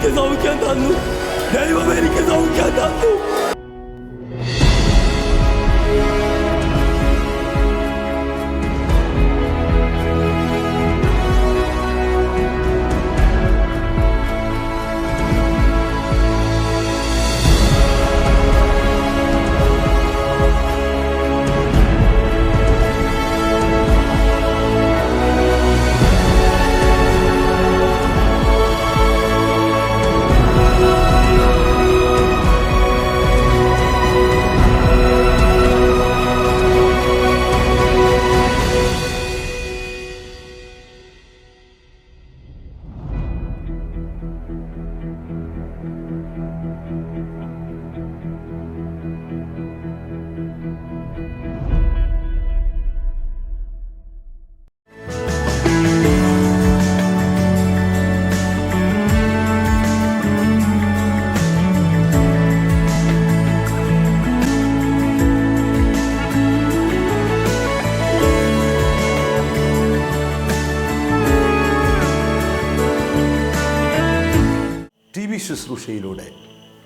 ദൈവം എനിക്ക് സൗഖ്യം തന്നു ദൈവം എനിക്ക് സൗഖ്യം തന്നു ടി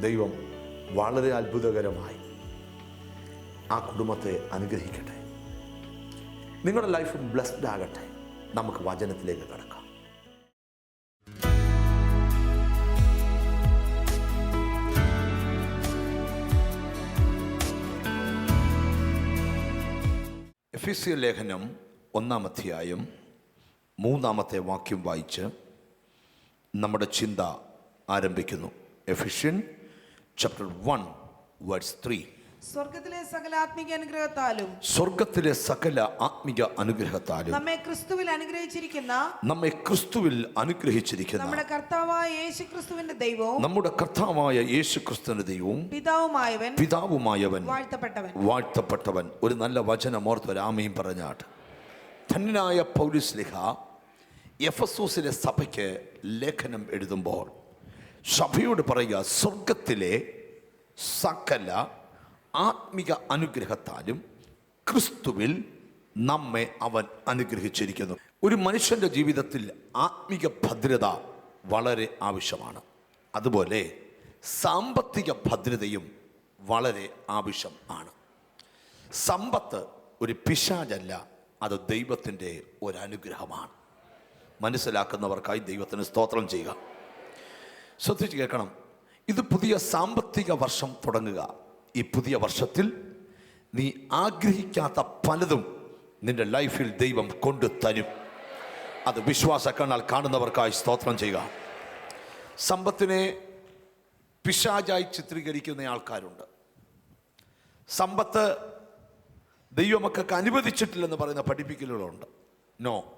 ദൈവം വളരെ അത്ഭുതകരമായി ആ കുടുംബത്തെ അനുഗ്രഹിക്കട്ടെ. നിങ്ങളുടെ ലൈഫ് ബ്ലെസ്ഡ് ആകട്ടെ. നമുക്ക് വചനത്തിലേക്ക് കടക്കാം. സി ലേഖനം ഒന്നാം അധ്യായം മൂന്നാമത്തെ വാക്യം വായിച്ച് നമ്മുടെ ചിന്ത ആരംഭിക്കുന്നു. Ephesian chapter one words three സ്വർഗത്തിലെ സകല ആത്മീക അനുഗ്രഹത്താലും സ്വർഗത്തിലെ സകല ആത്മിക അനുഗ്രഹത്താലും നമ്മെ ക്രിസ്തുവിൽ അനുഗ്രഹിച്ചിരിക്കുന്ന നമ്മെ ക്രിസ്തുവിൽ അനുഗ്രഹിച്ചിരിക്കുന്ന നമ്മുടെ കർത്താവായ യേശു ക്രിസ്തുവിന്റെ ദൈവവും നമ്മുടെ കർത്താവായ യേശു ക്രിസ്തുവിന്റെ ദൈവവും പിതാവുമായവൻ പിതാവുമായവൻ വാഴ്ത്തപ്പെട്ടവൻ. വാഴ്ത്തപ്പെട്ടവൻ. ഒരു നല്ല വചനം ഓർത്ത് രാമയും പറഞ്ഞാട്ട്. ധന്യനായ പൗലിസ്ലിഹ എഫസോസിലെ സഭയ്ക്ക് ലേഖനം എഴുതുമ്പോൾ സഭയോട് പറയുക സ്വർഗത്തിലെ സകല ആത്മിക അനുഗ്രഹത്താലും ക്രിസ്തുവിൽ നമ്മെ അവൻ അനുഗ്രഹിച്ചിരിക്കുന്നു. ഒരു മനുഷ്യന്റെ ജീവിതത്തിൽ ആത്മിക ഭദ്രത വളരെ ആവശ്യമാണ്. അതുപോലെ സാമ്പത്തിക ഭദ്രതയും വളരെ ആവശ്യം ആണ്. സമ്പത്ത് ഒരു പിശാചല്ല അത് ദൈവത്തിന്റെ ഒരനുഗ്രഹമാണ്. മനസ്സിലാക്കുന്നവർക്കായി ദൈവത്തിന് സ്തോത്രം ചെയ്യുക. ശ്രദ്ധിച്ച് കേൾക്കണം. ഇത് പുതിയ സാമ്പത്തിക വർഷം തുടങ്ങുക. ഈ പുതിയ വർഷത്തിൽ നീ ആഗ്രഹിക്കാത്ത പലതും നിന്റെ ലൈഫിൽ ദൈവം കൊണ്ടു തരും. അത് വിശ്വാസ കണ്ണാൽ കാണുന്നവർക്കായി സ്തോത്രം ചെയ്യുക. സമ്പത്തിനെ പിശാചായി ചിത്രീകരിക്കുന്ന ആൾക്കാരുണ്ട്. സമ്പത്ത് ദൈവമക്കൾക്ക് അനുവദിച്ചിട്ടില്ലെന്ന് പറയുന്ന പഠിപ്പിക്കലുകളുണ്ട്. നോ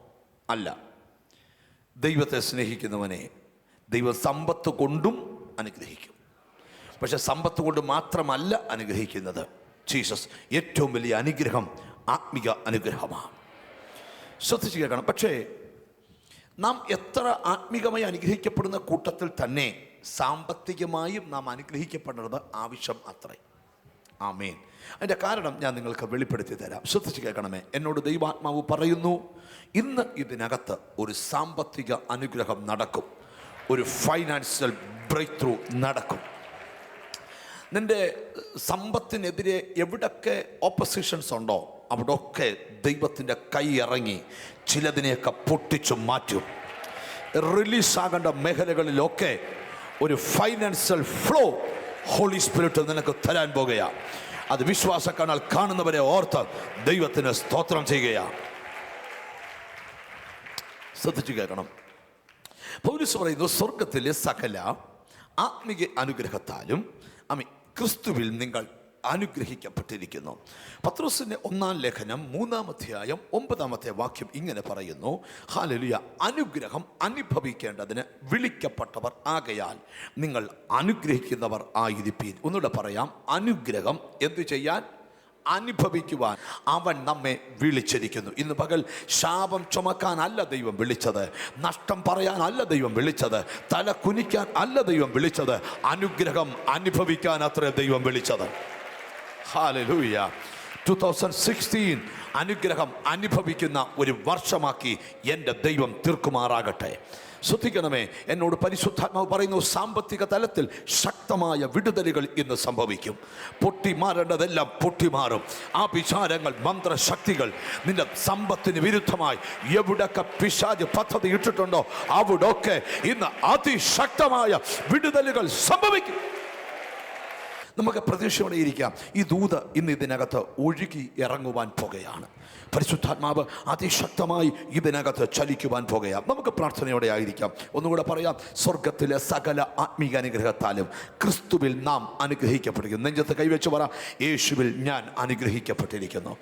അല്ല. ദൈവത്തെ സ്നേഹിക്കുന്നവനെ ദൈവ സമ്പത്ത് കൊണ്ടും അനുഗ്രഹിക്കും. പക്ഷെ സമ്പത്ത് കൊണ്ട് മാത്രമല്ല അനുഗ്രഹിക്കുന്നത് ജീസസ്. ഏറ്റവും വലിയ അനുഗ്രഹം ആത്മിക അനുഗ്രഹമാണ്. ശ്രദ്ധിച്ച് കേൾക്കണം. പക്ഷേ നാം എത്ര ആത്മീകമായി അനുഗ്രഹിക്കപ്പെടുന്ന കൂട്ടത്തിൽ തന്നെ സാമ്പത്തികമായും നാം അനുഗ്രഹിക്കപ്പെടേണ്ടത് ആവശ്യം അത്രേ. ആമേൻ. അതിന്റെ കാരണം ഞാൻ നിങ്ങൾക്ക് വെളിപ്പെടുത്തി തരാം. ശ്രദ്ധിച്ച് കേൾക്കണമേ. എന്നോട് ദൈവാത്മാവ് പറയുന്നു ഇന്ന് ഇതിനകത്ത് ഒരു സാമ്പത്തിക അനുഗ്രഹം നടക്കും. ഒരു ഫൈനാൻഷ്യൽ ബ്രേക്ക് ത്രൂ നടക്കും. നിന്റെ സമ്പത്തിനെതിരെ എവിടൊക്കെ ഓപ്പോസിഷൻസ് ഉണ്ടോ അവിടെയൊക്കെ ദൈവത്തിന്റെ കൈ ഇറങ്ങി ചിലതിനെയൊക്കെ പൊട്ടിച്ചു മാറ്റും. റിലീസാകേണ്ട മേഖലകളിലൊക്കെ ഒരു ഫൈനാൻഷ്യൽ ഫ്ലോ ഹോളി സ്പിരിറ്റ് നിനക്ക് തരാൻ പോകുകയാ. അത് വിശ്വാസ കാണാൽ കാണുന്നവരെ ഓർത്ത് ദൈവത്തിന് സ്തോത്രം ചെയ്യുകയാണ് ശ്രദ്ധിച്ചു കേൾക്കണം. പൗരസ് പറയുന്നു സ്വർഗത്തിലെ സകല ആത്മീയ അനുഗ്രഹത്താലും അമി ക്രിസ്തുവിൽ നിങ്ങൾ അനുഗ്രഹിക്കപ്പെട്ടിരിക്കുന്നു. പത്രോസിന്റെ ഒന്നാം ലേഖനം മൂന്നാം അധ്യായം ഒമ്പതാമത്തെ വാക്യം ഇങ്ങനെ പറയുന്നു ഹാലലിയ അനുഗ്രഹം അനുഭവിക്കേണ്ടതിന് വിളിക്കപ്പെട്ടവർ ആകയാൽ നിങ്ങൾ അനുഗ്രഹിക്കുന്നവർ ആയിരിപ്പീൻ. ഒന്നുകൂടെ പറയാം അനുഗ്രഹം എന്തു ചെയ്യാൻ? അനുഭവിക്കുവാൻ അവൻ നമ്മെ വിളിച്ചിരിക്കുന്നു. ഇന്ന് പകൽ ശാപം ചുമക്കാനല്ല ദൈവം വിളിച്ചത്. നഷ്ടം പറയാനല്ല ദൈവം വിളിച്ചത്. തല കുനിക്കാൻ അല്ല ദൈവം വിളിച്ചത്. അനുഗ്രഹം അനുഭവിക്കാൻ അത്ര ദൈവം വിളിച്ചത്. ഹാലലൂയ ടു തൗസൻഡ് സിക്സ്റ്റീൻ അനുഗ്രഹം അനുഭവിക്കുന്ന ഒരു വർഷമാക്കി എന്റെ ദൈവം തീർക്കുമാറാകട്ടെ. ശ്രദ്ധിക്കണമേ. എന്നോട് പരിശുദ്ധാത്മാവ് പറയുന്നു സാമ്പത്തിക തലത്തിൽ ശക്തമായ വിടുതലുകൾ ഇന്ന് സംഭവിക്കും. പൊട്ടിമാറേണ്ടതെല്ലാം പൊട്ടിമാറും ആ വിചാരങ്ങൾ മന്ത്രശക്തികൾ നിന്റെ സമ്പത്തിന് വിരുദ്ധമായി എവിടൊക്കെ പിശാജ് പദ്ധതി ഇട്ടിട്ടുണ്ടോ അവിടൊക്കെ ഇന്ന് അതിശക്തമായ വിടുതലുകൾ സംഭവിക്കും. നമുക്ക് പ്രതീക്ഷയോടെ ഇരിക്കാം. ഈ ദൂത് ഇന്ന് ഇതിനകത്ത് ഒഴുകി ഇറങ്ങുവാൻ പോകുകയാണ്. പരിശുദ്ധാത്മാവ് അതിശക്തമായി ഇതിനകത്ത് ചലിക്കുവാൻ പോകുകയാണ്. നമുക്ക് പ്രാർത്ഥനയോടെ ആയിരിക്കാം. ഒന്നുകൂടെ പറയാം. സ്വർഗത്തിലെ സകല ആത്മീക അനുഗ്രഹത്താലും ക്രിസ്തുവിൽ നാം അനുഗ്രഹിക്കപ്പെട്ടിരിക്കുന്നു. നെഞ്ചത്ത് കൈവച്ച് പറ യേശുവിൽ ഞാൻ അനുഗ്രഹിക്കപ്പെട്ടിരിക്കുന്നു.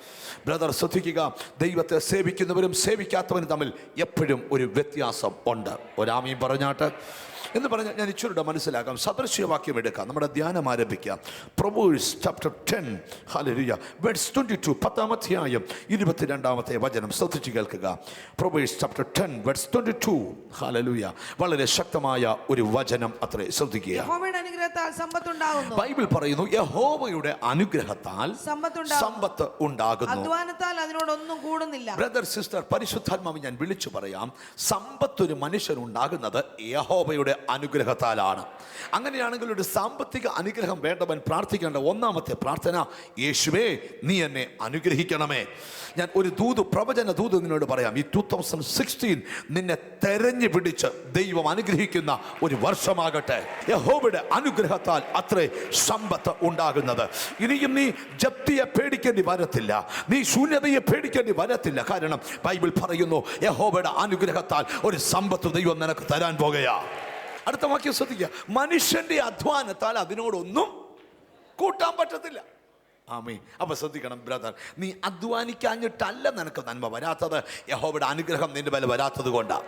ബ്രദർ ശ്രദ്ധിക്കുക. ദൈവത്തെ സേവിക്കുന്നവരും സേവിക്കാത്തവരും തമ്മിൽ എപ്പോഴും ഒരു വ്യത്യാസം ഉണ്ട്. ഒരാമയും പറഞ്ഞാട്ട് എന്ന് പറഞ്ഞാൽ ഞാൻ ഇച്ചിരൂടെ മനസ്സിലാക്കാം. സദൃശ്യവാക്യം എടുക്കാം. നമ്മുടെ ധ്യാനം ആരംഭിക്കാം. പ്രൊവേഴ്സ് ചാപ്റ്റർ ടെൻ ഹലരിയ വേർഡ്സ് ട്വന്റി ടു പത്താമധ്യായം ഇരുപത്തിരണ്ടാമത്തെ വചനം. ശ്രദ്ധിച്ച് കേൾക്കുക. Proverbs chapter ten verse twenty two hallelujah വളരെ ശക്തമായ ഒരു വചനം അത്രേ. ശ്രദ്ധിക്കുക. ബൈബിൾ പറയുന്നു യഹോവയുടെ അനുഗ്രഹത്താൽ സമ്പത്ത് ഉണ്ടാകുന്നു. അധ്വാനത്താൽ അതിനോടൊന്നും കൂടുന്നില്ല. ബ്രദർ സിസ്റ്റർ പരിശുദ്ധാത്മാവ് ഞാൻ വിളിച്ചു പറയാം. സമ്പത്ത് ഒരു മനുഷ്യനുണ്ടാകുന്നത് യഹോവയുടെ അനുഗ്രഹത്താലാണ്. അങ്ങനെയാണെങ്കിൽ ഒരു സാമ്പത്തിക അനുഗ്രഹം വേണ്ടവൻ പ്രാർത്ഥിക്കേണ്ട ഒന്നാമത്തെ പ്രാർത്ഥന യേശുവേ നീ എന്നെ അനുഗ്രഹിക്കണമേ. ഞാൻ ഒരു ദൂത് പ്രവചന ദൂത് നിന്നോട് പറയാം. ഈ ടൂ തൗസൻഡ് സിക്സ്റ്റീൻ നിന്നെ തെരഞ്ഞു പിടിച്ച് ദൈവം അനുഗ്രഹിക്കുന്ന ഒരു വർഷമാകട്ടെ. യഹോവയുടെ അനുഗ്രഹത്താൽ അത്രേ സമ്പത്ത് ഉണ്ടാകുന്നത്. ഇനിയും നീ ജപ്തിയെ പേടിക്കേണ്ടി വരത്തില്ല. നീ ശൂന്യതയെ പേടിക്കേണ്ടി വരത്തില്ല. കാരണം ബൈബിൾ പറയുന്നു യഹോബയുടെ അനുഗ്രഹത്താൽ ഒരു സമ്പത്ത് ദൈവം നിനക്ക് തരാൻ പോകുകയാ. അടുത്ത വാക്യം ശ്രദ്ധിക്കുക. മനുഷ്യന്റെ അധ്വാനത്താൽ അതിനോടൊന്നും കൂട്ടാൻ പറ്റത്തില്ല. ആമേ അപ്പോൾ ശ്രദ്ധിക്കണം ബ്രദർ നീ അധ്വാനിക്കാഞ്ഞിട്ടല്ല നിനക്ക് നന്മ വരാത്തത്. യഹോവയുടെ അനുഗ്രഹം നിന്റെ മേലെ വരാത്തത് കൊണ്ടാണ്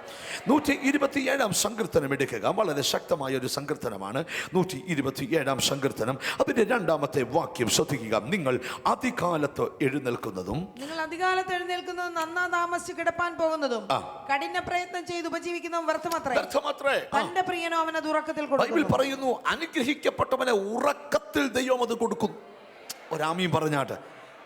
നൂറ്റി ഇരുപത്തിയേഴാം സങ്കീർത്തനം എടുക്കുക. വളരെ ശക്തമായ ഒരു സങ്കീർത്തനമാണ്. നൂറ്റി ഇരുപത്തിയേഴാം സങ്കീർത്തനം. അതിന്റെ രണ്ടാമത്തെ വാക്യം ശ്രദ്ധിക്കുക. നിങ്ങൾ അതികാലത്ത് എഴുന്നേൽക്കുന്നതും നിങ്ങൾ അധികാലത്ത് എഴുന്നേൽക്കുന്നതും നന്നാ താമസിച്ച് കിടപ്പാൻ പോകുന്നതും. കഠിന പ്രയത്നം ചെയ്ത് ഉപജീവിക്കുന്നതും വ്യർത്ഥമത്രേ. വ്യർത്ഥമത്രേ. തന്റെ പ്രിയനോ അവനത് ഉറക്കത്തിൽ ബൈബിൾ പറയുന്നു അനുഗ്രഹിക്കപ്പെട്ടവനെ ഉറക്കത്തിൽ ദൈവം അത് കൊടുക്കും ഒരാമിയും പറഞ്ഞാട്ട്.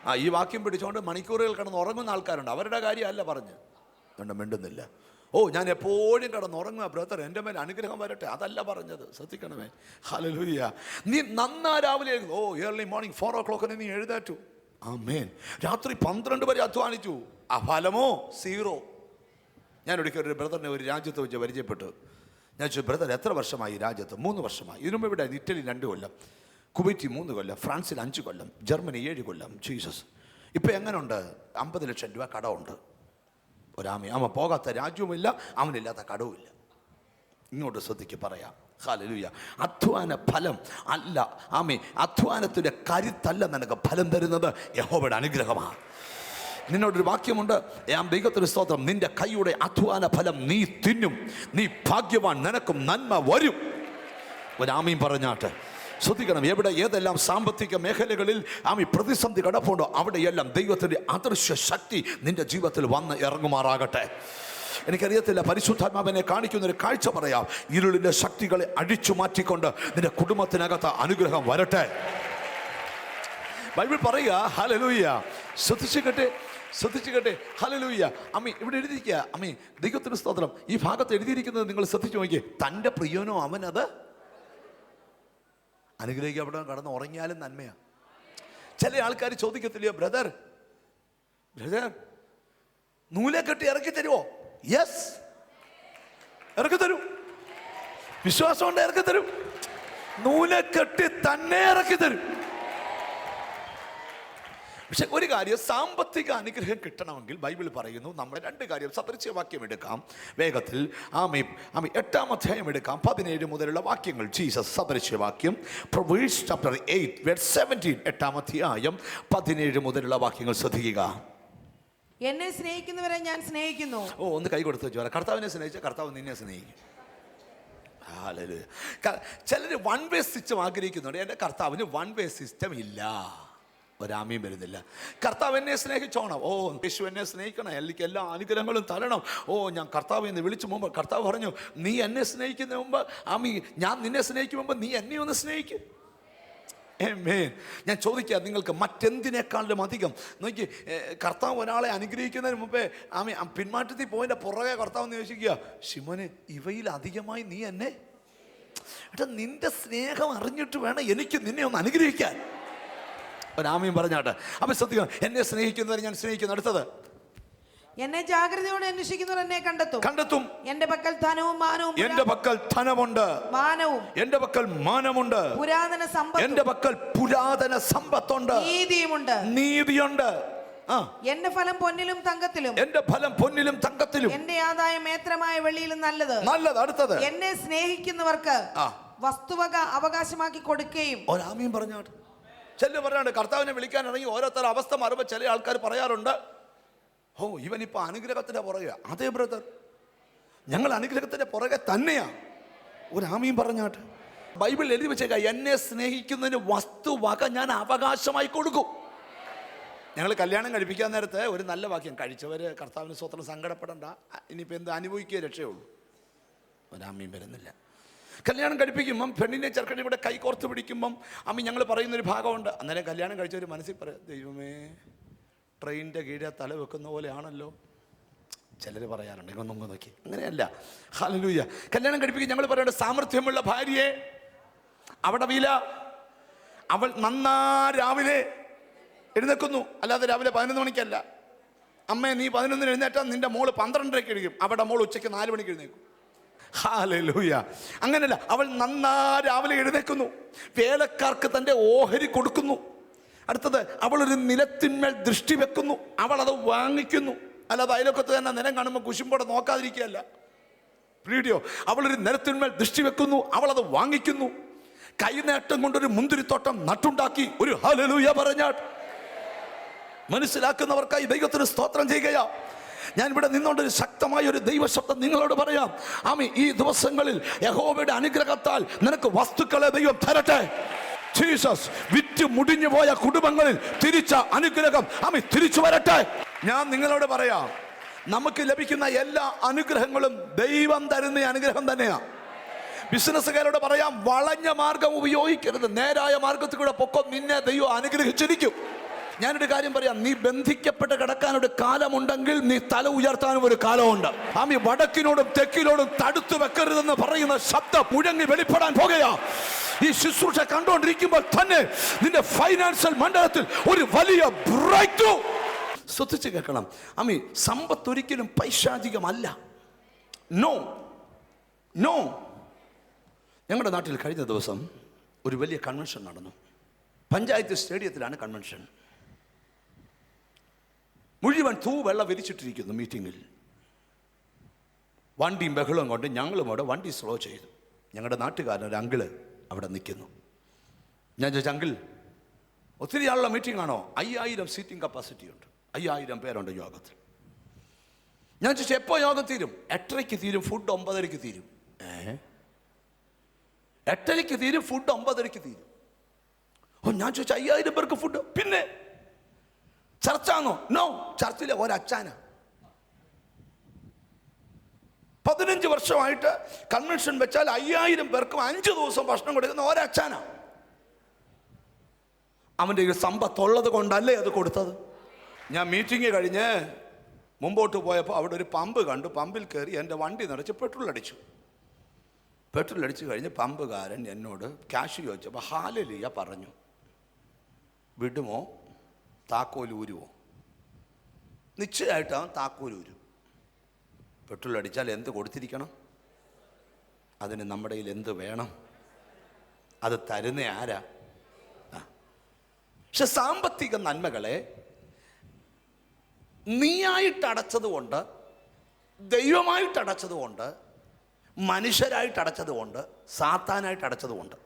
ആ ഈ വാക്യം പിടിച്ചുകൊണ്ട് മണിക്കൂറുകൾ കിടന്ന് ഉറങ്ങുന്ന ആൾക്കാരുണ്ട്. അവരുടെ കാര്യമല്ല പറഞ്ഞ്. അതുകൊണ്ട് മിണ്ടുന്നില്ല. ഓ ഞാൻ എപ്പോഴും കിടന്ന് ഉറങ്ങുക ബ്രദർ. എന്റെ മേൽ അനുഗ്രഹം വരട്ടെ. അതല്ല പറഞ്ഞത്. ശ്രദ്ധിക്കണമേ. ഹലലൂയ നീ നന്നാ രാവിലെ ഓ ഏർലി മോർണിംഗ് ഫോർ ഓ ക്ലോക്കിന് നീ എഴുന്നേറ്റു. ആ മേൻ രാത്രി പന്ത്രണ്ട് വരെ അധ്വാനിച്ചു. ആ ഫലമോ? സീറോ ഞാൻ ഒരിക്കൽ ഒരു ബ്രദറിനെ ഒരു രാജ്യത്ത് വെച്ച് പരിചയപ്പെട്ടു. ഞാൻ ചോദിച്ചു ബ്രദർ എത്ര വർഷമായി രാജ്യത്ത്? മൂന്ന് വർഷമായി. ഇതിനു മുമ്പ് ഇവിടെ ഇറ്റലി രണ്ട് കൊല്ലം. കുവൈറ്റി മൂന്ന് കൊല്ലം ഫ്രാൻസിൽ അഞ്ച് കൊല്ലം ജർമ്മനി ഏഴ് കൊല്ലം. ജീസസ്. ഇപ്പം എങ്ങനെയുണ്ട് അമ്പത് ലക്ഷം രൂപ കടമുണ്ട്. ഒരാമി. അവൻ പോകാത്ത രാജ്യവുമില്ല അവനില്ലാത്ത കടവുമില്ല. ഇങ്ങോട്ട് ശ്രദ്ധിക്ക് പറയാം. ഹാലലൂയ അധ്വാന ഫലം അല്ല. ആമേ അധ്വാനത്തിന്റെ കരുത്തല്ല നിനക്ക് ഫലം തരുന്നത്. യഹോബയുടെ അനുഗ്രഹമാണ്. നിന്നോടൊരു വാക്യമുണ്ട്. ഞാൻ ദൈവത്തിന് സ്തോത്രം. നിന്റെ കൈയുടെ അധ്വാന ഫലം നീ തിന്നും. നീ ഭാഗ്യവാൻ. നിനക്കും നന്മ വരും. ഒരാമയും പറഞ്ഞാട്ട്. ശ്രദ്ധിക്കണം. എവിടെ ഏതെല്ലാം സാമ്പത്തിക മേഖലകളിൽ ആമി പ്രതിസന്ധി കിടപ്പുണ്ടോ അവിടെയെല്ലാം ദൈവത്തിന്റെ അദൃശ്യ ശക്തി നിന്റെ ജീവിതത്തിൽ വന്ന് ഇറങ്ങുമാറാകട്ടെ. എനിക്കറിയത്തില്ല പരിശുദ്ധാത്മാവിനെ കാണിക്കുന്ന ഒരു കാഴ്ച പറയാം. ഇരുളിന്റെ ശക്തികളെ അഴിച്ചു മാറ്റിക്കൊണ്ട് നിന്റെ കുടുംബത്തിനകത്ത് അനുഗ്രഹം വരട്ടെ. ബൈബിൾ പറയുക ഹലലൂയ്യ ശ്രദ്ധിച്ചു കേട്ടെ ശ്രദ്ധിച്ചു കേട്ടെ ഹലലൂയ്യ അമ്മി ഇവിടെ എഴുതിയിരിക്കുക അമ്മി ദൈവത്തിന് സ്തോത്രം. ഈ ഭാഗത്ത് എഴുതിയിരിക്കുന്നത് നിങ്ങൾ ശ്രദ്ധിച്ചു നോക്കിയേ തന്റെ പ്രിയനോ അവനത് അനുഗ്രഹിക്കപ്പെടാൻ കടന്ന് ഉറങ്ങിയാലും നന്മയാണ് ചില ആൾക്കാർ ചോദിക്കത്തില്ലയോ ബ്രദർ ബ്രദർ നൂലെ കെട്ടി ഇറക്കി തരുമോ യെസ് ഇറക്കി തരൂ വിശ്വാസം കൊണ്ട് ഇറക്കി തരും നൂലെ കെട്ടി തന്നെ ഇറക്കി തരും പക്ഷെ ഒരു കാര്യം സാമ്പത്തിക അനുഗ്രഹം കിട്ടണമെങ്കിൽ ബൈബിൾ പറയുന്നു നമ്മൾ രണ്ട് കാര്യം സദൃശ്യവാക്യം എടുക്കാം. വേഗത്തിൽ ആമി ആമി എട്ടാം അധ്യായം എടുക്കാം. പതിനേഴ് മുതലുള്ള വാക്യങ്ങൾ. Jesus സദൃശ്യവാക്യം. Proverbs chapter eight verse seventeen എട്ടാം അധ്യായം. പതിനേഴ് മുതലുള്ള വാക്യങ്ങൾ ശ്രദ്ധിക്കുക. എന്നെ സ്നേഹിക്കുന്നവരെ ഞാൻ സ്നേഹിക്കുന്നു. ഓ ഒന്ന് കൈ കൊടുത്ത് ചോര കർത്താവിനെ സ്നേഹിച്ച കർത്താവ് നിന്നെ സ്നേഹിക്കും. ചിലർ വൺ വേ സിസ്റ്റം ആഗ്രഹിക്കുന്നുണ്ട്. എന്റെ കർത്താവിന് വൺ വേ സിസ്റ്റം ഇല്ല. ഒരാമയും വരുന്നില്ല. കർത്താവ് എന്നെ സ്നേഹിച്ചോണം. ഓ യേശു എന്നെ സ്നേഹിക്കണം. എനിക്ക് എല്ലാ അനുഗ്രഹങ്ങളും തരണം. ഓ ഞാൻ കർത്താവ് എന്ന് വിളിച്ചു മുമ്പ് കർത്താവ് പറഞ്ഞു നീ എന്നെ സ്നേഹിക്കുന്ന മുമ്പ് ആമി ഞാൻ നിന്നെ സ്നേഹിക്കും മുമ്പ് നീ എന്നെ ഒന്ന് സ്നേഹിക്കും. മേൻ ഞാൻ ചോദിക്കുക നിങ്ങൾക്ക് മറ്റെന്തിനേക്കാളും അധികം? നോക്കി കർത്താവ് ഒരാളെ അനുഗ്രഹിക്കുന്നതിന് മുമ്പേ ആമി പിന്മാറ്റത്തിൽ പോയതിന്റെ പുറകെ കർത്താവ് എന്ന് ചോദിക്കുക ശിവന് ഇവയിൽ അധികമായി നീ എന്നെ? എടാ നിന്റെ സ്നേഹം അറിഞ്ഞിട്ട് വേണം എനിക്ക് നിന്നെ ഒന്ന് അനുഗ്രഹിക്കാൻ. ഒരാമയും പറഞ്ഞാട്ടെ അപ്പം ശ്രദ്ധിക്കണം എന്നെ സ്നേഹിക്കുന്നവർ ഞാൻ സ്നേഹിക്കുന്നു. അടുത്തത്. എന്നെ ജാഗ്രതയോടെ അന്വേഷിക്കുന്നവർ എന്നെ കണ്ടെത്തും. കണ്ടെത്തും. എന്റെ പക്കൽ ധനവും മാനവും എന്റെ പക്കൽ ധനമുണ്ട്. മാനവും. എന്റെ പക്കൽ മാനമുണ്ട്. പുരാതന സമ്പത്ത്. എന്റെ പക്കൽ പുരാതന സമ്പത്തുണ്ട്. നീതിയുമുണ്ട്. നീതിയുണ്ട്. എന്റെ ഫലം പൊന്നിലും തങ്കത്തിലും. എന്റെ ഫലം പൊന്നിലും തങ്കത്തിലും. എന്റെ ആദായം ഏത്രമായ വെള്ളിയിലും നല്ലത്. നല്ലത്. അടുത്തത്. എന്നെ സ്നേഹിക്കുന്നവർക്ക്. വസ്തുവക അവകാശമാക്കി കൊടുക്കുകയും ഒരാമയും പറഞ്ഞാട്ട്. ചെല്ലു പറയാണ്ട് കർത്താവിനെ വിളിക്കാൻ ഇറങ്ങി ഓരോരുത്തർ അവസ്ഥ മാറുമ്പോൾ ചില ആൾക്കാർ പറയാറുണ്ട് ഓ ഇവൻ ഇപ്പൊ അനുഗ്രഹത്തിന്റെ പുറകെ അതേ ബ്രദർ. ഞങ്ങൾ അനുഗ്രഹത്തിന്റെ പുറകെ തന്നെയാ. ഒരാമയും പറഞ്ഞാട്ട്. ബൈബിൾ എഴുതി വെച്ചേക്ക എന്നെ സ്നേഹിക്കുന്നതിന് വസ്തുവക ഞാൻ അവകാശമായി കൊടുക്കും. ഞങ്ങൾ കല്യാണം കഴിപ്പിക്കാൻ നേരത്തെ ഒരു നല്ല വാക്യം കഴിച്ചവർ കർത്താവിന് സ്വത്രം സങ്കടപ്പെടണ്ട ഇനിയിപ്പോൾ എന്ത് അനുഭവിക്കുക രക്ഷയുള്ളൂ. ഒരാമയും വരുന്നില്ല. കല്യാണം കഴിപ്പിക്കുമ്പം പെണ്ണിനെ ചെറുക്കനെ ഇവിടെ കൈ കോർത്ത് പിടിക്കുമ്പം അമ്മ ഞങ്ങൾ പറയുന്നൊരു ഭാഗമുണ്ട്. അന്നേരം കല്യാണം കഴിച്ചവർ മനസ്സിൽ പറയാം ദൈവമേ ട്രെയിനിന്റെ കീഴെ തല വെക്കുന്ന പോലെയാണല്ലോ. ചിലർ പറയാറുണ്ട് ഇങ്ങനെ നോക്കി നോക്കി. അങ്ങനെയല്ല. ഹാലലൂയ കല്യാണം കഴിപ്പിക്കും ഞങ്ങൾ പറയേണ്ട സാമർഥ്യമുള്ള ഭാര്യയെ അവിടെ വീല അവൾ നന്നാ രാവിലെ എഴുന്നേക്കുന്നു അല്ലാതെ രാവിലെ പതിനൊന്ന് മണിക്കല്ല. അമ്മേ നീ പതിനൊന്നിന് എഴുന്നേറ്റാൽ നിന്റെ മോൾ പന്ത്രണ്ടരയ്ക്ക് എഴുതും അവിടെ മോൾ ഉച്ചയ്ക്ക് നാല് മണിക്ക് എഴുന്നേക്കും ഹാലൂയ അങ്ങനല്ല അവൾ നന്നാ രാവിലെ എഴുന്നേക്കുന്നു. വേലക്കാർക്ക് തന്റെ ഓഹരി കൊടുക്കുന്നു. അടുത്തത് അവളൊരു നിലത്തിന്മേൽ ദൃഷ്ടി വെക്കുന്നു. അവളത് വാങ്ങിക്കുന്നു. അല്ലാതെ അയലൊക്കത്ത് തന്നെ നിലം കാണുമ്പോൾ കുശുമ്പോടെ നോക്കാതിരിക്കുകയല്ല. വീഡിയോ അവളൊരു നിലത്തിന്മേൽ ദൃഷ്ടി വെക്കുന്നു. അവളത് വാങ്ങിക്കുന്നു. കൈനേട്ടം കൊണ്ടൊരു മുന്തിരിത്തോട്ടം നട്ടുണ്ടാക്കി. ഒരു ഹലലൂയ പറഞ്ഞാൽ മനസ്സിലാക്കുന്നവർക്കായി ദൈവത്തിന് സ്തോത്രം ചെയ്യുകയാ. ഞാൻ ഇവിടെ നിന്നുകൊണ്ട് ഒരു ശക്തമായ ഒരു ദൈവശബ്ദം നിങ്ങളോട് പറയാം. ആമി ഈ ദിവസങ്ങളിൽ യഹോവയുടെ അനുഗ്രഹത്താൽ നിനക്ക് വസ്തുക്കളെ ദൈവം തരട്ടെ. ജീസസ് വിറ്റ് മുടിഞ്ഞു പോയ കുടുംബങ്ങളിൽ തിരിച്ച അനുഗ്രഹം ആമി തിരിച്ചു വരട്ടെ. ഞാൻ നിങ്ങളോട് പറയാം നമുക്ക് ലഭിക്കുന്ന എല്ലാ അനുഗ്രഹങ്ങളും ദൈവം തരുന്ന അനുഗ്രഹം തന്നെയാണ് ബിസിനസ്സുകാരോട് പറയാം വളഞ്ഞ മാർഗം ഉപയോഗിക്കരുത്. നേരായ മാർഗത്തിൽ കൂടെ പൊക്കം നിന്നെ ദൈവം അനുഗ്രഹിച്ചിരിക്കും. ഞാനൊരു കാര്യം പറയാം. നീ ബന്ധിക്കപ്പെട്ട് കിടക്കാൻ ഒരു കാലമുണ്ടെങ്കിൽ നീ തല ഉയർത്താനും ഒരു കാലമുണ്ട്. ആമി വടക്കിനോടും തെക്കിനോടും തടുത്തു വെക്കരുതെന്ന് പറയുന്ന ശബ്ദം മുഴങ്ങി വെളിപ്പെടാൻ പോകുകയാ. ഈ ശുശ്രൂഷ കണ്ടുകൊണ്ടിരിക്കുമ്പോൾ തന്നെ നിന്റെ ഫൈനാൻഷ്യൽ മണ്ഡലത്തിൽ ഒരു വലിയ ബ്രേക്ക് ത്രൂ ശ്രദ്ധിച്ച് കേൾക്കണം. അമ്മി സമ്പത്ത് ഒരിക്കലും പൈശാചികമല്ല. നോ നോ ഞങ്ങളുടെ നാട്ടിൽ കഴിഞ്ഞ ദിവസം ഒരു വലിയ കൺവെൻഷൻ നടന്നു. പഞ്ചായത്ത് സ്റ്റേഡിയത്തിലാണ് കൺവെൻഷൻ മുഴുവൻ തൂവെള്ള വിരിച്ചിട്ടിരിക്കുന്നു മീറ്റിങ്ങിൽ. വണ്ടിയും ബഹളവും കൊണ്ട് ഞങ്ങളും അവിടെ വണ്ടി സ്ലോ ചെയ്തു. ഞങ്ങളുടെ നാട്ടുകാരൻ ഒരു അങ്കിൾ അവിടെ നിൽക്കുന്നു. ഞാൻ ചോദിച്ചു അങ്കിൾ ഒത്തിരി ആളുള്ള മീറ്റിംഗ് ആണോ? അയ്യായിരം സീറ്റിംഗ് കപ്പാസിറ്റി ഉണ്ട്. അയ്യായിരം പേരുണ്ട് യോഗത്തിൽ. ഞാൻ ചോദിച്ചു എപ്പോൾ യോഗം തീരും? എട്ടരയ്ക്ക് തീരും ഫുഡ് ഒമ്പതരയ്ക്ക് തീരും. ഏ? എട്ടരയ്ക്ക് തീരും ഫുഡ് ഒമ്പതരയ്ക്ക് തീരും. ഓ ഞാൻ ചോദിച്ചു അയ്യായിരം പേർക്ക് ഫുഡ് പിന്നെ? ചർച്ചാന്നോ? നോ ചർച്ചിലെ ഒരച്ചാന പതിനഞ്ച് വർഷമായിട്ട് കൺവെൻഷൻ വെച്ചാൽ അയ്യായിരം പേർക്കും അഞ്ച് ദിവസം ഭക്ഷണം കൊടുക്കുന്ന ഒരച്ചാന അവന്റെ ഈ സമ്പത്തുള്ളത് കൊണ്ടല്ലേ അത് കൊടുത്തത്? ഞാൻ മീറ്റിംഗ് കഴിഞ്ഞ് മുമ്പോട്ട് പോയപ്പോൾ അവിടെ ഒരു പമ്പ് കണ്ടു. പമ്പിൽ കയറി എന്റെ വണ്ടി നിറച്ച് പെട്രോൾ അടിച്ചു. പെട്രോൾ അടിച്ചു കഴിഞ്ഞ് പമ്പുകാരൻ എന്നോട് ക്യാഷ് ചോദിച്ചപ്പോൾ ഹാലലിയ പറഞ്ഞു. വിടുമോ? താക്കോൽ ഊരുമോ നിശ്ചയമായിട്ട് അവൻ താക്കോൽ ഊരും പെട്രോൾ അടിച്ചാൽ എന്ത് കൊടുത്തിരിക്കണം? അതിന് നമ്മുടെ കയ്യിൽ എന്ത് വേണം? അത് തരുന്ന ആരാ. പക്ഷെ സാമ്പത്തിക നന്മകളെ നീയായിട്ട് അടച്ചതുകൊണ്ട് ദൈവമായിട്ട് അടച്ചതുകൊണ്ട് മനുഷ്യരായിട്ട് അടച്ചതുകൊണ്ട് സാത്താനായിട്ട് അടച്ചതുകൊണ്ട്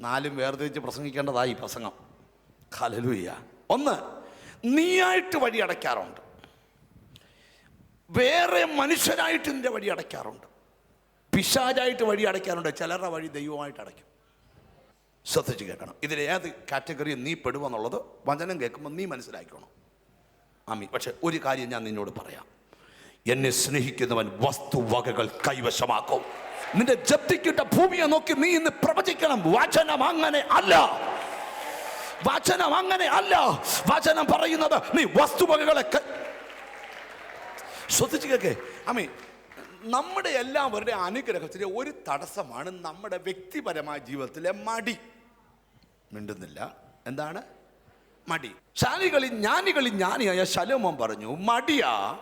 നാലും വേർതിരിച്ച് പ്രസംഗിക്കേണ്ടതായി പ്രസംഗം. ഹല്ലേലൂയ ഒന്ന് നീയായിട്ട് വഴി അടയ്ക്കാറുണ്ട്. വേറെ മനുഷ്യരായിട്ട് നിന്റെ വഴി അടയ്ക്കാറുണ്ട്. പിശാചായിട്ട് വഴി അടയ്ക്കാറുണ്ട്. ചിലരുടെ വഴി ദൈവമായിട്ട് അടയ്ക്കും. ശ്രദ്ധിച്ച് കേൾക്കണം. ഇതിൽ ഏത് കാറ്റഗറി നീ പെടുമെന്നുള്ളത് വചനം കേൾക്കുമ്പോൾ നീ മനസ്സിലാക്കണം ആമി പക്ഷെ ഒരു കാര്യം ഞാൻ നിന്നോട് പറയാം. എന്നെ സ്നേഹിക്കുന്നവൻ വസ്തുവകകൾ കൈവശമാക്കും. നിന്റെ ജപ്തിക്കിട്ട ഭൂമിയെ നോക്കി നീ ഇന്ന് പ്രവചിക്കണം. വചനം അങ്ങനെ അല്ല. വചനം അങ്ങനെ അല്ല. വചനം പറയുന്നത് നീ വസ്തുവകകളെ ശ്രദ്ധിച്ചു കേൾക്കേ അമ്മേ നമ്മുടെ എല്ലാവരുടെ അനുഗ്രഹത്തിലെ ഒരു തടസ്സമാണ് നമ്മുടെ വ്യക്തിപരമായ ജീവിതത്തിലെ മടി. മിണ്ടുന്നില്ല. എന്താണ്? മടി. ശാലികളി ജ്ഞാനികളി ജ്ഞാനിയായ ശലോമം പറഞ്ഞു മടിയാ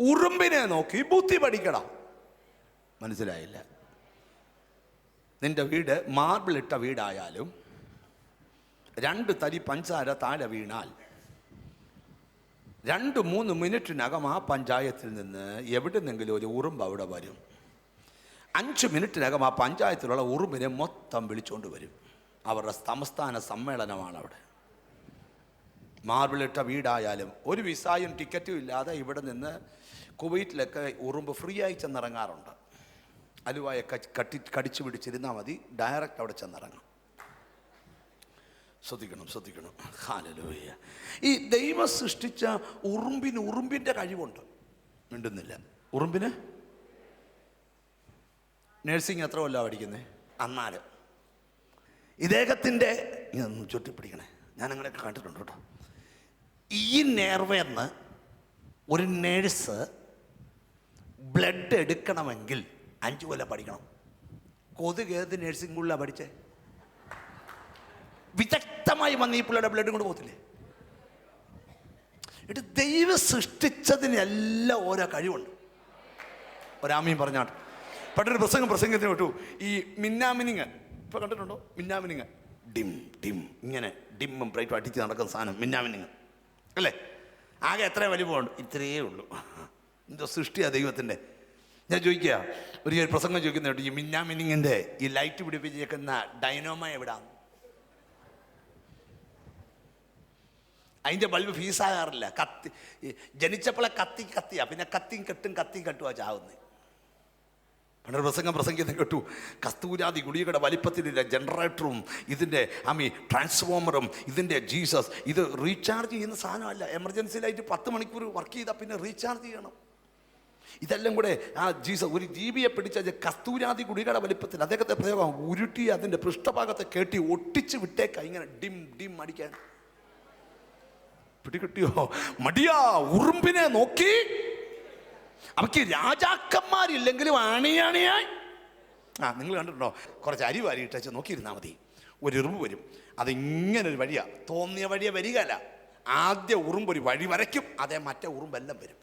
ഉറുമ്പിനെ നോക്കി ബുദ്ധി പഠിക്കണം. മനസ്സിലായില്ല. നിന്റെ വീട് മാർബിൾ ഇട്ട വീടായാലും രണ്ട് തരി പഞ്ചാര താഴെ വീണാൽ രണ്ട് മൂന്ന് മിനിറ്റിനകം ആ പഞ്ചായത്തിൽ നിന്ന് എവിടുന്നെങ്കിലും ഒരു ഉറുമ്പ് അവിടെ വരും. അഞ്ച് മിനിറ്റിനകം ആ പഞ്ചായത്തിലുള്ള ഉറുമ്പിനെ മൊത്തം വിളിച്ചുകൊണ്ട് വരും. അവരുടെ സംസ്ഥാന സമ്മേളനമാണ് അവിടെ. മാർബിളിട്ട വീടായാലും ഒരു വിസായും ടിക്കറ്റും ഇല്ലാതെ ഇവിടെ നിന്ന് കുവൈറ്റിലൊക്കെ ഉറുമ്പ് ഫ്രീ ആയി ചെന്നിറങ്ങാറുണ്ട്. അലുവായ കടിച്ചു പിടിച്ചിരുന്നാൽ മതി. ഡയറക്റ്റ് അവിടെ ചെന്നിറങ്ങാം. ശ്രദ്ധിക്കണം ശ്രദ്ധിക്കണം. ഹാലലോയ. ഈ ദൈവം സൃഷ്ടിച്ച ഉറുമ്പിന് ഉറുമ്പിന്റെ കഴിവുണ്ട്. മിണ്ടുന്നില്ല. ഉറുമ്പിന്? നഴ്സിംഗ് എത്ര കൊല്ലം പഠിക്കുന്നത് അന്നാൽ. ഇദ്ദേഹത്തിന്റെ ഇതൊന്ന് ചുറ്റിപ്പിടിക്കണേ. ഞാൻ അങ്ങനെയൊക്കെ കണ്ടിട്ടുണ്ട് കേട്ടോ. ഈ നേർവേന്ന് ഒരു നേഴ്സ് ബ്ലഡ് എടുക്കണമെങ്കിൽ അഞ്ച് കൊല്ലം പഠിക്കണം. കൊതുക് ഏത് നേഴ്സിംഗ് സ്കൂളിലാണ് പഠിച്ചേ? വിദഗ്ധമായി വന്ന് ഈ പിള്ളേരുടെ ബ്ലഡ് കൊണ്ട് പോകത്തില്ലേ? ഇട്ട് ദൈവം സൃഷ്ടിച്ചതിനെല്ലാം ഓരോ കഴിവുണ്ട്. ഒരാമയും പറഞ്ഞാട്ട് പെട്ടൊരു പ്രസംഗം പ്രസംഗത്തിന് വിട്ടു. ഈ മിന്നാമിനിങ് ഇപ്പൊ കണ്ടിട്ടുണ്ടോ? മിന്നാമിനിങ് ഡിം ഡിം ഇങ്ങനെ ഡിമ്മും ബ്രൈറ്റും അടിച്ച് നടക്കുന്ന സാധനം മിന്നാമിനിങ് അല്ലേ? ആകെ എത്ര വലിപ്പമുണ്ട് ഇത്രയേ ഉള്ളൂ. എന്തോ സൃഷ്ടിയാ ദൈവത്തിന്റെ ഞാൻ ചോദിക്കുക ഒരു പ്രസംഗം ചോദിക്കുന്നുണ്ട് ഈ മിന്നാമിനിങ്ങിന്റെ ഈ ലൈറ്റ് പിടിപ്പിച്ചേക്കുന്ന ഡൈനോമ എവിടാന്ന്? അതിന്റെ ബൾബ് ഫീസാകാറില്ല. കത്തി ജനിച്ചപ്പോളെ കത്തി കത്തിയാ. പിന്നെ കത്തിയും കെട്ടും കത്തിയും കെട്ടുവാ ചാവുന്നത് പണ്ടൊരു പ്രസംഗം പ്രസംഗിക്കുന്ന കേട്ടു. കസ്തൂരാതി ഗുളികയുടെ വലിപ്പത്തിന്റെ ജനറേറ്ററും ഇതിന്റെ അമ്മി ട്രാൻസ്ഫോമറും ഇതിന്റെ ജീസസ് ഇത് റീചാർജ് ചെയ്യുന്ന സാധനമല്ല. എമർജൻസി ലൈറ്റ് പത്ത് മണിക്കൂർ വർക്ക് ചെയ്താൽ പിന്നെ റീചാർജ് ചെയ്യണം. ഇതെല്ലാം കൂടെ ആ ജീസസ് ഒരു ജീവിയെ പിടിച്ച കസ്തൂരാതി ഗുളികയുടെ വലിപ്പത്തിൽ അദ്ദേഹത്തെ പ്രയോഗം ഉരുട്ടി അതിന്റെ പൃഷ്ഠഭാഗത്തെ കെട്ടി ഒട്ടിച്ച് വിട്ടേക്കാം. ഇങ്ങനെ ഡിം ഡിം അടിക്കാൻ. പിടികിട്ടിയോ? മടിയാ ഉറുമ്പിനെ നോക്കി. അവയ്ക്ക് രാജാക്കന്മാരില്ലെങ്കിലും അണിയണിയായി. ആ നിങ്ങൾ കണ്ടിട്ടുണ്ടോ? കുറച്ച് അരി വാരി ഇട്ടേച്ച് നോക്കിയിരുന്നാൽ മതി. ഒരു ഉറുമ്പ് വരും. അതിങ്ങനെ ഒരു വഴിയാ. തോന്നിയ വഴിയെ വരികയല്ല. ആദ്യ ഉറുമ്പ് ഒരു വഴി വരയ്ക്കും. അതേ മറ്റേ ഉറുമ്പെല്ലാം വരും.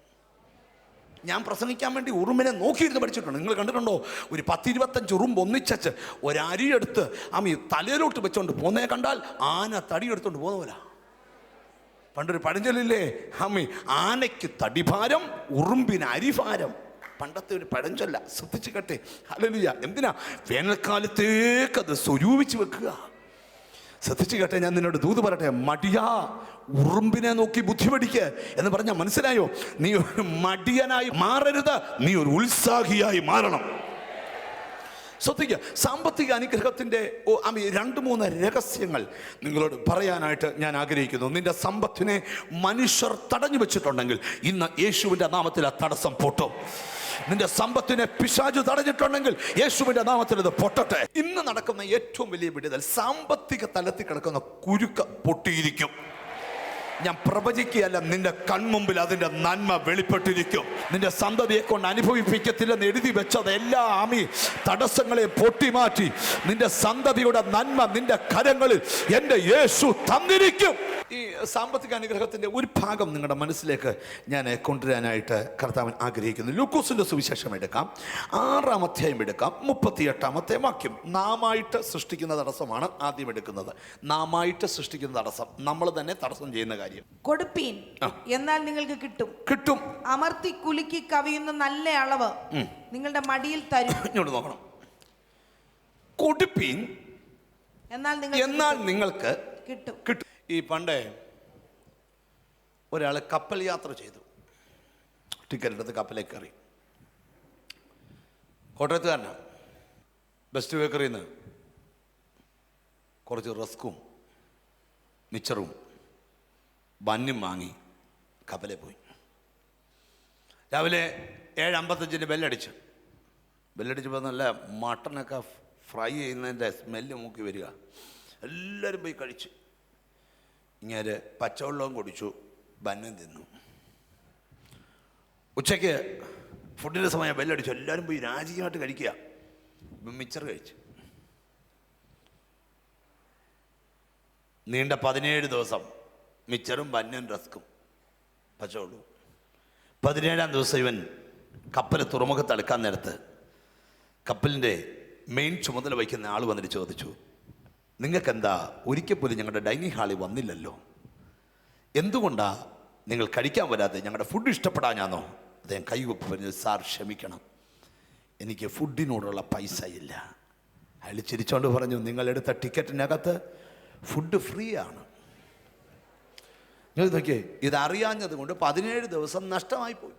ഞാൻ പ്രസംഗിക്കാൻ വേണ്ടി ഉറുമ്പിനെ നോക്കിയിരുന്ന് പഠിച്ചിട്ടുണ്ട്. നിങ്ങൾ കണ്ടിട്ടുണ്ടോ? ഒരു പത്തിരുപത്തഞ്ച് ഉറുമ്പ് ഒന്നിച്ചു ഒരരിയെടുത്ത് അമ്മി തലയിലോട്ട് വെച്ചോണ്ട് പോന്നേ കണ്ടാൽ ആന തടിയെടുത്തോണ്ട് പോകുന്ന പോലെ. പണ്ടൊരു പഴഞ്ചൊല്ലില്ലേ? ഹമ്മി ആനയ്ക്ക് തടിഭാരം ഉറുമ്പിന് അരിഭാരം. പണ്ടത്തെ ഒരു പഴഞ്ചൊല്ല ശ്രദ്ധിച്ചു കട്ടെ. ഹല്ലേലൂയ. എന്തിനാ? വേനൽക്കാലത്തേക്ക് അത് സ്വരൂപിച്ച് വെക്കുക. ശ്രദ്ധിച്ചു കേട്ടെ ഞാൻ നിന്നോട് ദൂത് പറയട്ടെ. മടിയാ ഉറുമ്പിനെ നോക്കി ബുദ്ധി പഠിക്ക് എന്ന് പറഞ്ഞാൽ മനസ്സിലായോ? നീ ഒരു മടിയനായി മാറരുത്. നീ ഒരു ഉത്സാഹിയായി മാറണം. ശ്രദ്ധിക്കുക. സാമ്പത്തിക അനുഗ്രഹത്തിന്റെ രണ്ട് മൂന്ന് രഹസ്യങ്ങൾ നിങ്ങളോട് പറയാനായിട്ട് ഞാൻ ആഗ്രഹിക്കുന്നു. നിന്റെ സമ്പത്തിനെ മനുഷ്യർ തടഞ്ഞു വെച്ചിട്ടുണ്ടെങ്കിൽ ഇന്ന് യേശുവിന്റെ നാമത്തിൽ ആ തടസ്സം പൊട്ടും. നിന്റെ സമ്പത്തിനെ പിശാചു തടഞ്ഞിട്ടുണ്ടെങ്കിൽ യേശുവിന്റെ നാമത്തിൽ അത് പൊട്ടട്ടെ. ഇന്ന് നടക്കുന്ന ഏറ്റവും വലിയ വിടുതൽ സാമ്പത്തിക തലത്തിൽ കിടക്കുന്ന കുരുക്ക് പൊട്ടിയിരിക്കും. ഞാൻ പ്രവചിക്കുകയല്ല നിന്റെ കൺമുമ്പിൽ അതിന്റെ നന്മ വെളിപ്പെട്ടിരിക്കും. നിന്റെ സന്തതിയെ കൊണ്ട് അനുഭവിപ്പിക്കത്തില്ലെന്ന് എഴുതി വെച്ചത് എല്ലാ ആമി തടസ്സങ്ങളെ പൊട്ടിമാറ്റി നിന്റെ സന്തതിയുടെ നന്മ നിന്റെ കരങ്ങളിൽ എന്റെ യേശു തന്നിരിക്കും. ഈ സാമ്പത്തിക അനുഗ്രഹത്തിന്റെ ഒരു ഭാഗം നിങ്ങളുടെ മനസ്സിലേക്ക് ഞാൻ കൊണ്ടുവരാനായിട്ട് കർത്താവൻ ആഗ്രഹിക്കുന്നു. ലൂക്കോസിന്റെ സുവിശേഷം എടുക്കാം. ആറാം അധ്യായം എടുക്കാം. മുപ്പത്തിയെട്ടാമത്തെ വാക്യം. നാമായിട്ട് സൃഷ്ടിക്കുന്ന തടസ്സമാണ് ആദ്യം എടുക്കുന്നത്. നാമായിട്ട് സൃഷ്ടിക്കുന്ന തടസ്സം. നമ്മൾ തന്നെ തടസ്സം ചെയ്യുന്ന കാര്യം. കൊടുപ്പീൻ എന്നാൽ നിങ്ങൾക്ക് കിട്ടും. കിട്ടും. അമർത്തി കുലുക്കി കവിയുന്ന നല്ല അളവ് നിങ്ങളുടെ മടിയിൽ തരും. ഇങ്ങോട്ട് നോക്കണം. കൊടുപ്പീൻ എന്നാൽ നിങ്ങൾ എന്നാൽ നിങ്ങൾക്ക് കിട്ടും. കിട്ടും. ഈ പണ്ടേ ഒരാൾ കപ്പൽ യാത്ര ചെയ്തു. ടിക്കറ്റ് എടുത്ത് കപ്പലിൽ കയറി. കോട്ടയത്തുകാരനാണ് ബെസ്റ്റ് ബേക്കറിയിൽ നിന്ന് കുറച്ച് റസ്ക്കും മിച്ചറും ബന്നും വാങ്ങി കപ്പലിൽ പോയി. രാവിലെ ഏഴ് അമ്പത്തഞ്ചിന് ബെല്ലടിച്ചു. ബെല്ലടിച്ചപ്പോൾ നല്ല മട്ടനൊക്കെ ഫ്രൈ ചെയ്യുന്നതിന്റെ സ്മെല്ല് മൂക്കി വരിക. എല്ലാവരും പോയി കഴിച്ചു. ഇങ്ങനെ പച്ചവെള്ളവും കുടിച്ചു ബന്നം തിന്നു. ഉച്ചയ്ക്ക് ഫുഡിന്റെ സമയം ബെല്ലടിച്ചു. എല്ലാവരും പോയി രാജകീയമായിട്ട് കഴിക്കുക. മിച്ചർ കഴിച്ചു. നീണ്ട പതിനേഴ് ദിവസം മിച്ചറും ബന്നും റസ്ക്കും. പച്ചോളൂ പതിനേഴാം ദിവസം ഇവൻ കപ്പൽ തുറമുഖത്ത് അടുക്കാൻ നേരത്ത് കപ്പലിന്റെ മെയിൻ ചുമതല വഹിക്കുന്ന ആൾ വന്നിട്ട് ചോദിച്ചു നിങ്ങൾക്കെന്താ? ഒരിക്കൽ പോലും ഞങ്ങളുടെ ഡൈനിങ് ഹാളിൽ വന്നില്ലല്ലോ. എന്തുകൊണ്ടാ നിങ്ങൾ കഴിക്കാൻ വരാതെ ഞങ്ങളുടെ ഫുഡ് ഇഷ്ടപ്പെടാഞ്ഞാന്നോ? അദ്ദേഹം കൈവപ്പ് പറഞ്ഞു സാർ ക്ഷമിക്കണം. എനിക്ക് ഫുഡിനോടുള്ള പൈസ ഇല്ല. അയാൾ ചിരിച്ചോണ്ട് പറഞ്ഞു നിങ്ങളെടുത്ത ടിക്കറ്റിനകത്ത് ഫുഡ് ഫ്രീ ആണ്. നോക്കിയേ ഇതറിയാഞ്ഞത് കൊണ്ട് പതിനേഴ് ദിവസം നഷ്ടമായി പോയി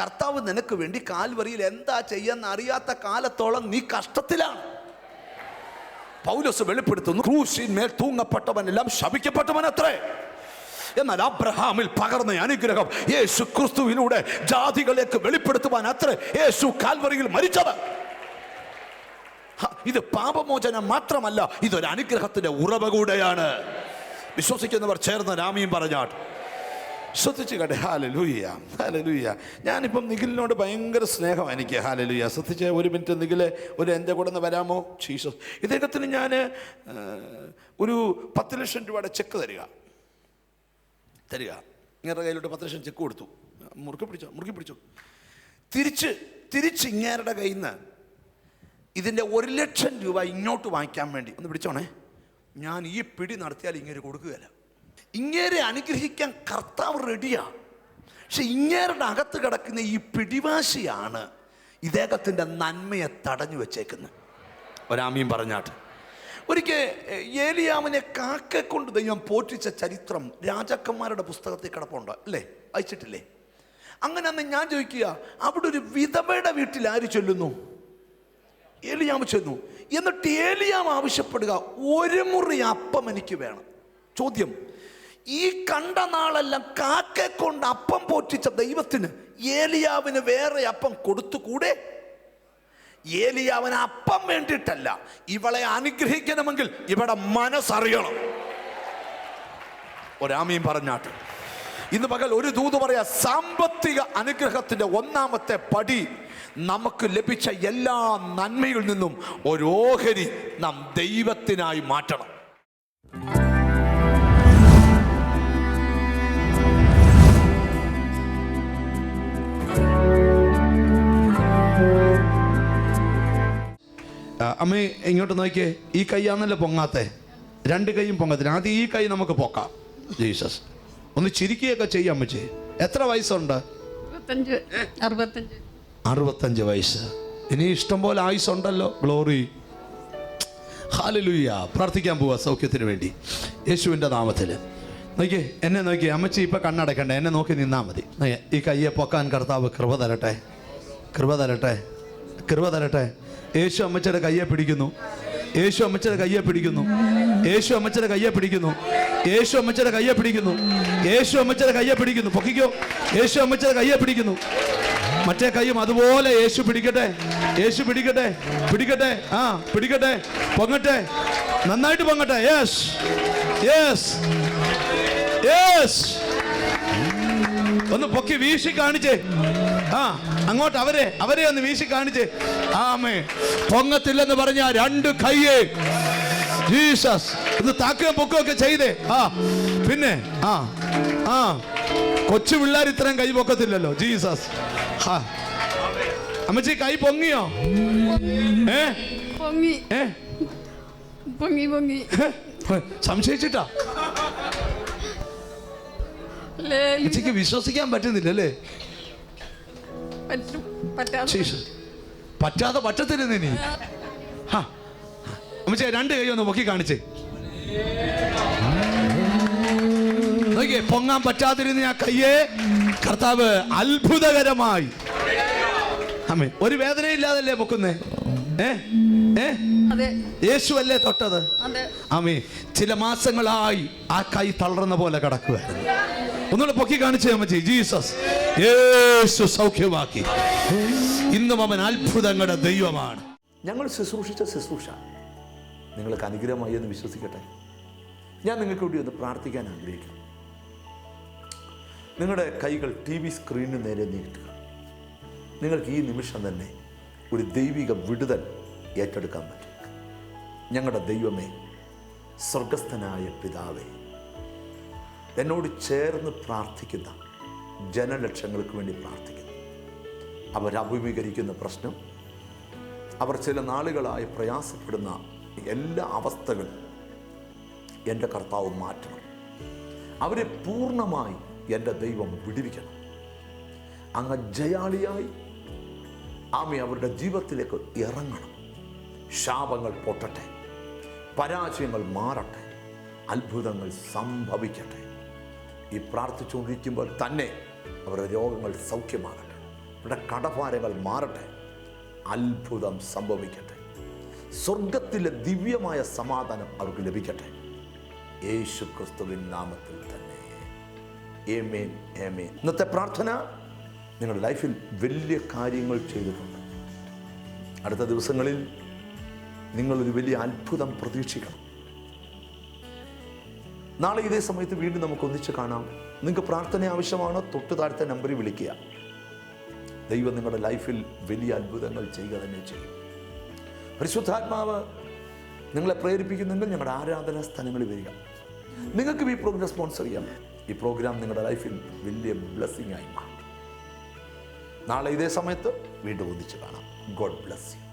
കർത്താവ് നിനക്ക് വേണ്ടി കാൽവറിയിൽ എന്താ ചെയ്യാന്ന് അറിയാത്ത കാലത്തോളം നീ കഷ്ടത്തിലാണ്. പൗലോസ് വെളിപ്പെടുത്തുന്നു ക്രൂശിന്മേൽ തൂങ്ങപ്പെട്ടവനെല്ലാം ശപിക്കപ്പെട്ടവൻ അത്രേ എന്നാൽ അബ്രഹാമിൽ പകർന്ന അനുഗ്രഹം യേശു ക്രിസ്തുവിലൂടെ ജാതികളേക്ക് വെളിപ്പെടുത്തുവാൻ അത്രേ യേശു കാൽവറിയിൽ മരിച്ചത്. ഇത് പാപമോചനം മാത്രമല്ല ഇതൊരു അനുഗ്രഹത്തിന്റെ ഉറവ കൂടെയാണ്. വിശ്വസിക്കുന്നവർ ചേർന്ന് രാമിയും പറഞ്ഞാട്ട്. ശ്രദ്ധിച്ച് കേട്ടെ ഹാലലൂയ ഹാലലൂയ ഞാനിപ്പം നിഖിലിനോട് ഭയങ്കര സ്നേഹം എനിക്ക് ഹാലലൂയ ശ്രദ്ധിച്ച് ഒരു മിനിറ്റ് നിഖിൽ ഒരു എന്റെ കൂടെ നിന്ന് വരാമോ? ജീസസ്. ഇദ്ദേഹത്തിന് ഞാൻ ഒരു പത്ത് ലക്ഷം രൂപയുടെ ചെക്ക് തരിക. തരിക. ഇങ്ങേരുടെ കയ്യിലോട്ട് പത്ത് ലക്ഷം ചെക്ക് കൊടുത്തു. മുറുക്കി പിടിച്ചോ മുറുക്കി പിടിച്ചോ. തിരിച്ച് തിരിച്ച് ഇങ്ങേരുടെ കയ്യിൽ നിന്ന് ഇതിന്റെ ഒരു ലക്ഷം രൂപ ഇങ്ങോട്ട് വാങ്ങിക്കാൻ വേണ്ടി. ഒന്ന് പിടിച്ചോണേ. ഞാൻ ഈ പിടി നടത്തിയാൽ ഇങ്ങനെ കൊടുക്കുകയല്ല. ഇങ്ങേരെ അനുഗ്രഹിക്കാൻ കർത്താവ് റെഡിയാണ്. പക്ഷെ ഇങ്ങേരുടെ അകത്ത് കിടക്കുന്ന ഈ പിടിവാശിയാണ് ഇദ്ദേഹത്തിന്റെ നന്മയെ തടഞ്ഞു വെച്ചേക്കുന്നത്. ഒരാമീൻ പറഞ്ഞാട്ട്. ഒരിക്കൽ ഏലിയാമിനെ കാക്കെ കൊണ്ട് ദൈവം പോറ്റിച്ച ചരിത്രം രാജാക്കന്മാരുടെ പുസ്തകത്തിൽ കിടപ്പുണ്ട് അല്ലേ? അയച്ചിട്ടില്ലേ അങ്ങനെ അന്ന് ഞാൻ ചോദിക്കുക അവിടെ ഒരു വിധവയുടെ വീട്ടിൽ ആര് ചൊല്ലുന്നു? ഏലിയാം ചെന്നു. എന്നിട്ട് ഏലിയാം ആവശ്യപ്പെടുക ഒരു മുറി അപ്പം എനിക്ക് വേണം. ചോദ്യം. ഈ കണ്ട നാളെല്ലാം കാക്കെ കൊണ്ട് അപ്പം പോറ്റിച്ച ദൈവത്തിന് ഏലിയാവിന് വേറെ അപ്പം കൊടുത്തുകൂടെ? ഏലിയാവിന് അപ്പം വേണ്ടിയിട്ടല്ല ഇവളെ അനുഗ്രഹിക്കണമെങ്കിൽ ഇവിടെ മനസ്സറിയണം. ഒരാമയും പറഞ്ഞാട്ട്. ഇന്ന് പകൽ ഒരു ദൂത് പറയാ സാമ്പത്തിക അനുഗ്രഹത്തിന്റെ ഒന്നാമത്തെ പടി നമുക്ക് ലഭിച്ച എല്ലാ നന്മയിൽ നിന്നും ഒരു ഓഹരി നാം ദൈവത്തിനായി മാറ്റണം. അമ്മേ ഇങ്ങോട്ട് നോക്കിയേ ഈ കൈയാന്നല്ലോ പൊങ്ങാത്തെ? രണ്ട് കൈയും പൊങ്ങത്തില്ല. ആദ്യം ഈ കൈ നമുക്ക് പൊക്കാം. ജീസസ്. ഒന്ന് ചിരിക്കുകയൊക്കെ ചെയ്യാം അമ്മച്ചി. എത്ര വയസ്സുണ്ട്? അറുപത്തഞ്ച്. വയസ്സ്. ഇനി ഇഷ്ടം പോലെ ആയുസ്സുണ്ടല്ലോ ഗ്ലോറി. ഹാലലുയ്യ പ്രാർത്ഥിക്കാൻ പോവാ സൗഖ്യത്തിന് വേണ്ടി. യേശുവിന്റെ നാമത്തിൽ നോക്കിയേ എന്നെ നോക്കിയേ അമ്മച്ചി ഇപ്പം കണ്ണടക്കണ്ട? എന്നെ നോക്കി നിന്നാൽ മതി. ഈ കയ്യെ പൊക്കാൻ കർത്താവ് കൃപ തരട്ടെ. കൃപ തരട്ടെ. കൃപ തരട്ടെ. യേശു അമ്മച്ചിയുടെ കയ്യെ പിടിക്കുന്നു. യേശു അമ്മച്ചിയുടെ കയ്യെ പിടിക്കുന്നു. യേശു അമ്മച്ചന്റെ കയ്യെ പിടിക്കുന്നു. യേശു അമ്മച്ചന്റെ കയ്യെ പിടിക്കുന്നു. യേശു അമ്മച്ചന്റെ കയ്യെ പിടിക്കുന്നു. പൊക്കിക്കോ. യേശു അമ്മച്ചന്റെ കയ്യെ പിടിക്കുന്നു. മറ്റേ കൈയും അതുപോലെ യേശു പിടിക്കട്ടെ. യേശു പിടിക്കട്ടെ. പിടിക്കട്ടെ. ആ പിടിക്കട്ടെ. പൊങ്ങട്ടെ. നന്നായിട്ട് പൊങ്ങട്ടെ. യെസ് യെസ് യെസ് ഒന്ന് പൊക്കി വീശി കാണിച്ചേ. ആ അങ്ങോട്ട് അവരെ അവരെ ഒന്ന് വീശി കാണിച്ചേ. ആമേ പൊങ്ങത്തില്ലെന്ന് പറഞ്ഞ രണ്ട് കയ്യേ ജീസസ് ഇത് താക്കുകയും പൊക്കുകയൊക്കെ ചെയ്തേ. ആ. പിന്നെ ആ. ആ കൊച്ചു പിള്ളേർ ഇത്രയും കൈ പൊക്കത്തില്ലല്ലോ. ജീസസ് ആ അമ്മച്ചി കൈ പൊങ്ങിയോ? ഏ? പൊങ്ങി. ഏ? പൊങ്ങി പൊങ്ങി. സംശയിച്ചിട്ടാ? അമ്മച്ചിക്ക് വിശ്വസിക്കാൻ പറ്റുന്നില്ല അല്ലേ പറ്റും. പറ്റാതെ ജീസസ് നീ പറ്റത്തില്ലെന്ന് ഇനി ഹാ. അമ്മച്ചി രണ്ട് കൈ ഒന്ന് പൊക്കി കാണിച്ചേ. നോക്കിയേ പൊങ്ങാൻ പറ്റാതിരുന്ന ആ കയ്യെ കർത്താവ് അത്ഭുതകരമായി. അമ്മേ ഒരു വേദനയില്ലാതല്ലേ പൊക്കുന്നേ? ഏ? ഏ? അതെ. യേശു അല്ലേ തൊട്ടത് അമ്മേ ചില മാസങ്ങളായി ആ കൈ തളർന്ന പോലെ കിടക്കുക ഒന്നുകൂടെ പൊക്കി കാണിച്ചേ അമ്മച്ചി. ജീസസ് യേശു സൗഖ്യമാക്കി. ഇന്നും അവൻ അത്ഭുതങ്ങളുടെ ദൈവമാണ്. ഞങ്ങൾ ശുശ്രൂഷിച്ച ശുശ്രൂഷ. നിങ്ങൾക്ക് അനുഗ്രഹമായി എന്ന് വിശ്വസിക്കട്ടെ. ഞാൻ നിങ്ങൾക്ക് വേണ്ടി ഒന്ന് പ്രാർത്ഥിക്കാൻ ആഗ്രഹിക്കുന്നു. നിങ്ങളുടെ കൈകൾ ടി വി സ്ക്രീനിന് നേരെ നീട്ടുക. നിങ്ങൾക്ക് ഈ നിമിഷം തന്നെ ഒരു ദൈവിക വിടുതൽ ഏറ്റെടുക്കാൻ പറ്റും. ഞങ്ങളുടെ ദൈവമേ സ്വർഗസ്ഥനായ പിതാവേ എന്നോട് ചേർന്ന് പ്രാർത്ഥിക്കുന്ന ജനലക്ഷങ്ങൾക്ക് വേണ്ടി പ്രാർത്ഥിക്കുന്നു. അവരഭിമുഖീകരിക്കുന്ന പ്രശ്നം അവർ ചില നാളുകളായി പ്രയാസപ്പെടുന്ന എല്ലാ അവസ്ഥകളും എന്റെ കർത്താവ് മാറ്റണം. അവരെ പൂർണമായി എന്റെ ദൈവം വിടിവിക്കണം. അങ്ങ് ജയാളിയായി ആമി അവരുടെ ജീവിതത്തിലേക്ക് ഇറങ്ങണം. ശാപങ്ങൾ പൊട്ടട്ടെ. പരാജയങ്ങൾ മാറട്ടെ. അത്ഭുതങ്ങൾ സംഭവിക്കട്ടെ. ഈ പ്രാർത്ഥിച്ചുകൊണ്ടിരിക്കുമ്പോൾ തന്നെ അവരുടെ രോഗങ്ങൾ സൗഖ്യമാകട്ടെ. അവരുടെ കടഭാരങ്ങൾ മാറട്ടെ. അത്ഭുതം സംഭവിക്കട്ടെ. സ്വർഗത്തിലെ ദിവ്യമായ സമാധാനം അവർക്ക് ലഭിക്കട്ടെ. യേശു ക്രിസ്തുവിൻ നാമത്തിൽ തന്നെ. ഏമേൻ ഏമേൻ ഇന്നത്തെ പ്രാർത്ഥന നിങ്ങളുടെ ലൈഫിൽ വലിയ കാര്യങ്ങൾ ചെയ്തിട്ടുണ്ട്. അടുത്ത ദിവസങ്ങളിൽ നിങ്ങളൊരു വലിയ അത്ഭുതം പ്രതീക്ഷിക്കണം. നാളെ ഇതേ സമയത്ത് വീണ്ടും നമുക്ക് ഒന്നിച്ച് കാണാം. നിങ്ങൾക്ക് പ്രാർത്ഥന ആവശ്യമാണ്? തൊട്ട് താഴത്തെ നമ്പറിൽ വിളിക്കുക. ദൈവം നിങ്ങളുടെ ലൈഫിൽ വലിയ അത്ഭുതങ്ങൾ ചെയ്യുക തന്നെ ചെയ്യും. പരിശുദ്ധാത്മാവ് നിങ്ങളെ പ്രേരിപ്പിക്കുന്നുണ്ടെങ്കിൽ ഞങ്ങളുടെ ആരാധനാ സ്ഥലങ്ങളിൽ വരിക. നിങ്ങൾക്കും ഈ പ്രോഗ്രാം സ്പോൺസർ ചെയ്യാം. ഈ പ്രോഗ്രാം നിങ്ങളുടെ ലൈഫിൽ വലിയ ബ്ലെസ്സിങ് ആയി മാറും. നാളെ ഇതേ സമയത്ത് വീണ്ടും ഒന്നിച്ച് കാണാം. God bless you